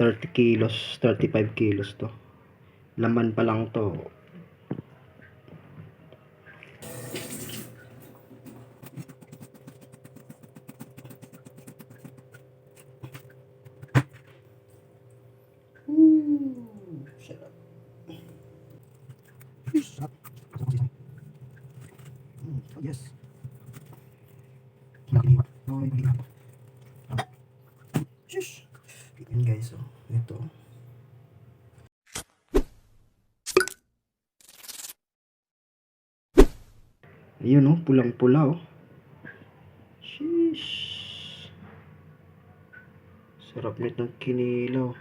30 kilos, 35 kilos to. Laman pa lang to. Sarap. Yes, sarap. Mm, oh yes. Kinakaliwa. Oh, hindi na. Ah. Shush. Yan guys, oh. Ito. Ayun oh, pulang-pula oh. Sheesh. Sarap nitong kinilaw.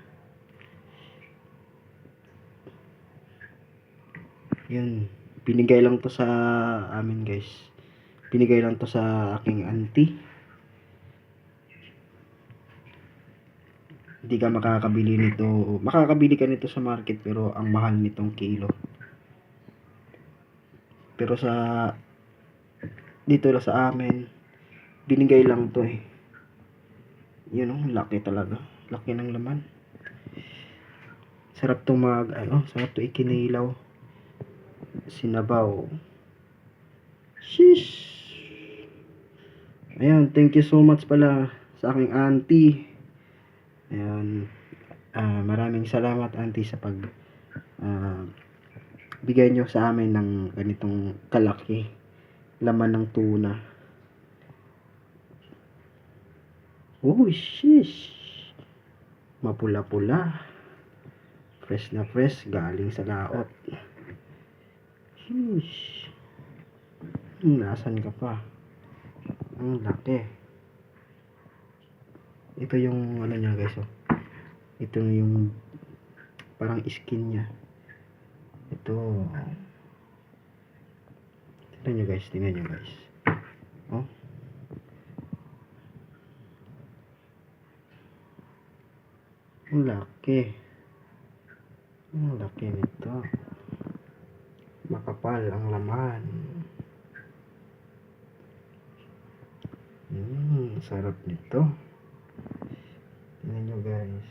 Yan. Binigay lang to sa amin guys. Binigay lang to sa aking auntie. Hindi ka makakabili nito. Makakabili ka nito sa market pero ang mahal nitong kilo. Pero sa dito lang sa amin binigay lang to eh. Yun oh, laki talaga. Laki ng laman. Sarap to mag ano, sarap to ikinilaw. Sinabaw. Sheesh. Ayan, thank you so much pala sa aking auntie. Ayan, ah, maraming salamat auntie sa pag ah, bigay nyo sa amin ng ganitong kalaki laman ng tuna. Oh, shish. Mapula-pula. Fresh na fresh, galing sa laot. Sheesh. Hmm, Nasaan ka pa? Ang laki. Ito yung ano niya guys oh. Ito yung parang skin niya. Ito. Tingnan nyo guys, tingnan nyo guys. Oh. Ang laki. Ang laki nito. Makapal ang laman. Hmm, sarap nito. Tingnan nyo guys.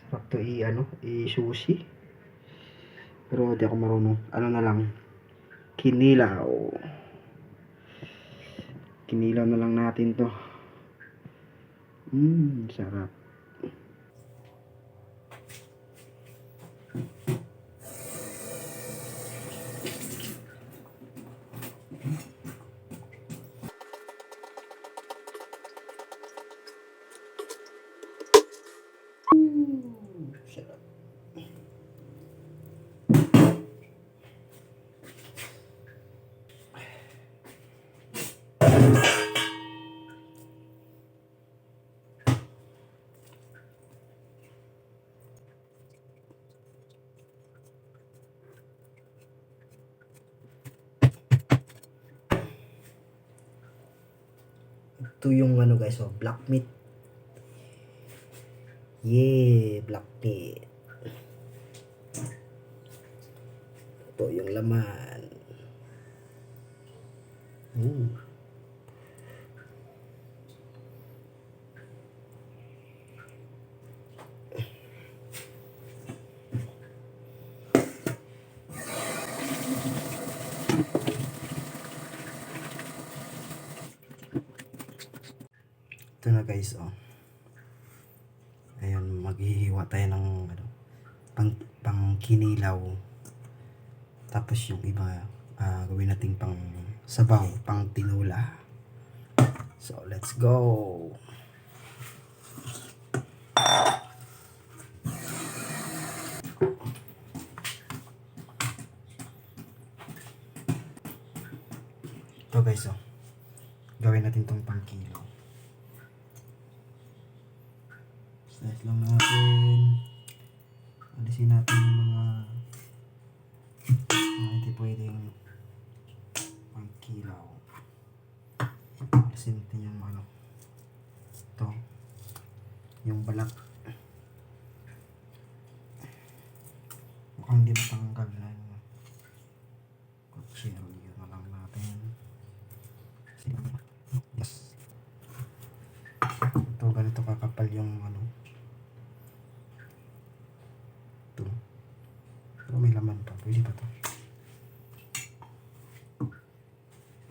Sarap to i ano, i sushi. Pero di ako marunong. Ano na lang. Kinilaw. Kinilaw na lang natin to. Mmm, sarap. Ito yung ano guys, oh, black meat. Yeah, black meat. Ito yung laman. Mm. Ito na guys, oh. Ayun, maghihiwa tayo ng ano, pang, pang kinilaw. Tapos yung iba, ah, gawin natin pang sabaw, pang tinula. So, let's go! Ito guys, oh. Gawin natin tong pang kilo. Slice lang natin. Alisin natin yung mga mga hindi pwedeng pangkilaw. Alisin natin yung ano. Ito. Yung balat. Mukhang hindi matanggal na yung kutsilyo na lang natin. Yes. Ito ganito kakapit yung ano. Ito. Pero may laman pa. Pwede pa to.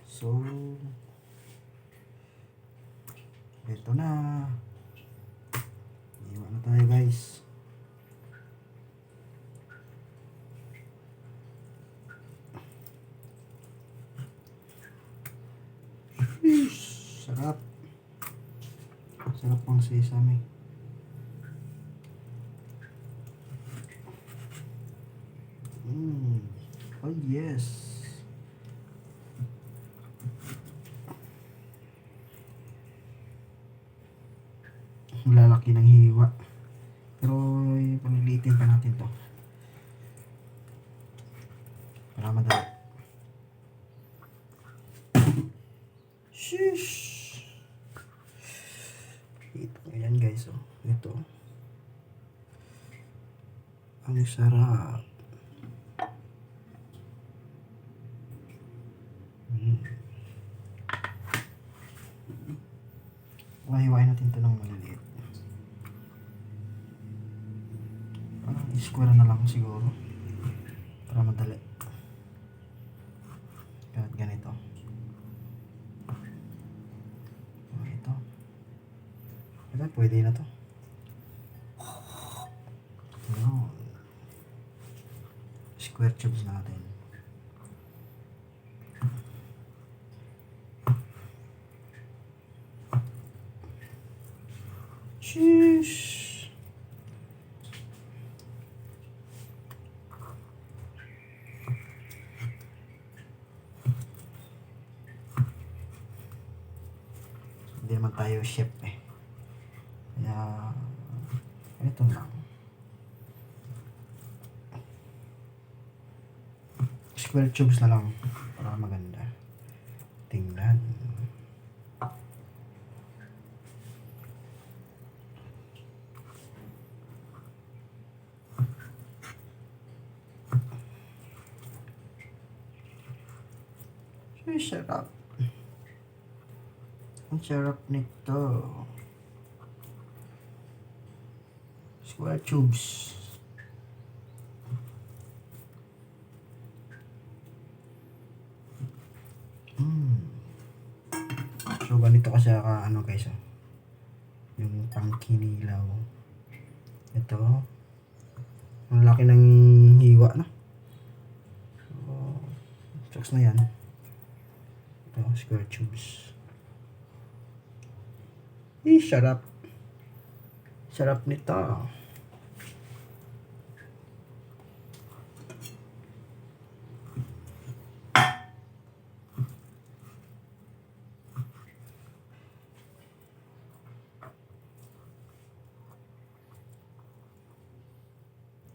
So, ito na. Iwan na tayo guys. Sarap. Sarap pang sesame. Mm. Oh yes. Lalaki ng hiwa. Pero pamilitin pa natin to. Para madali. Sheesh. Ito, ayan guys, oh. Ito. Ang sarap. Mm. Mahiwain natin ito ng maliliit. Parang square na lang siguro. Para madali. Kahit ganito. Ito. Ito, pwede na to. Square tubes natin. Sheesh. Hindi naman tayo chef eh. Kaya, ito lang. Square tubes na lang para maganda. Tingnan. Ay, sarap. Ang sarap nito. Square tubes. Mm. So, ganito kasi ka, ano guys, oh. Yung pangkinilaw. Ito. Ang laki ng hiwa, no? So, chokes na yan. Ito, square tubes. Eh, sarap. Sarap nito.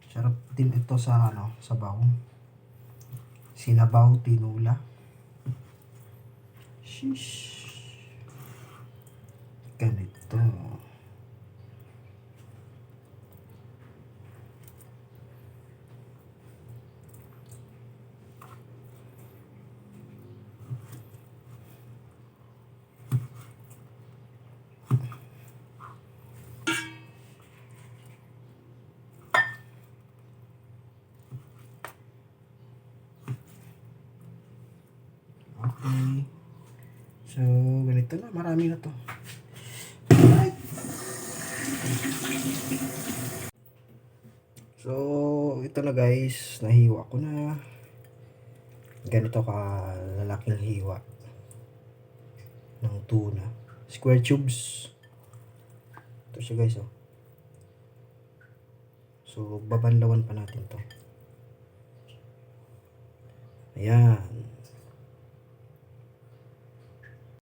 Sarap din ito sa ano, sabaw. Sinabaw, tinula. Sheesh. Ganito. So, ganito na. Marami na to. So, ito na guys. Nahiwa ko na. Ganito ka lalaking hiwa ng tuna. Square tubes. Ito siya guys oh. So, babanlawan pa natin to. Ayan.